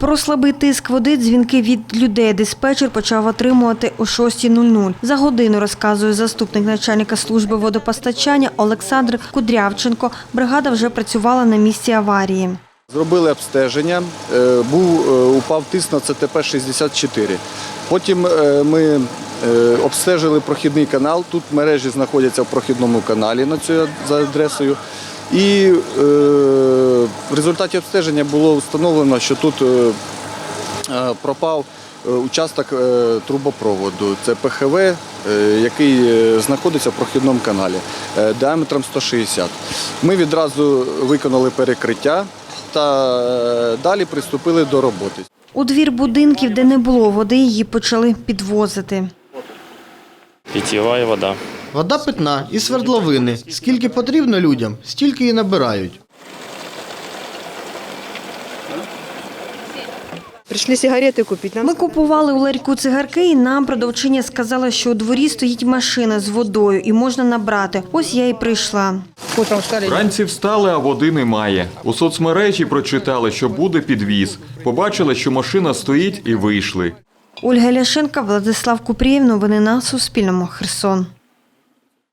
Про слабий тиск води дзвінки від людей диспетчер почав отримувати о 6.00. За годину, розказує заступник начальника служби водопостачання Олександр Кудрявченко. Бригада вже працювала на місці аварії. Зробили обстеження, е, був, е, упав тиск на ЦТП 64. Потім е, ми обстежили прохідний канал. Тут мережі знаходяться в прохідному каналі за адресою. І е, в результаті обстеження було встановлено, що тут е, е, пропав е, участок е, трубопроводу. Це ПХВ, е, який е, знаходиться в прохідному каналі е, діаметром 160. Ми відразу виконали перекриття та е, далі приступили до роботи. У двір будинків, де не було води, її почали підвозити. Питьевая вода. Вода питна і свердловини. Скільки потрібно людям, стільки і набирають. Пришли сигареты купить. Нам Ми купували у ларьку цигарки, і нам продавчиня сказала, що у дворі стоїть машина з водою і можна набрати. Ось я і прийшла. Вранці встали, а води немає. У соцмережі прочитали, що буде підвіз. Побачили, що машина стоїть і вийшли. Ольга Ляшенка, Владислав Купрієв. Новини на Суспільному. Херсон.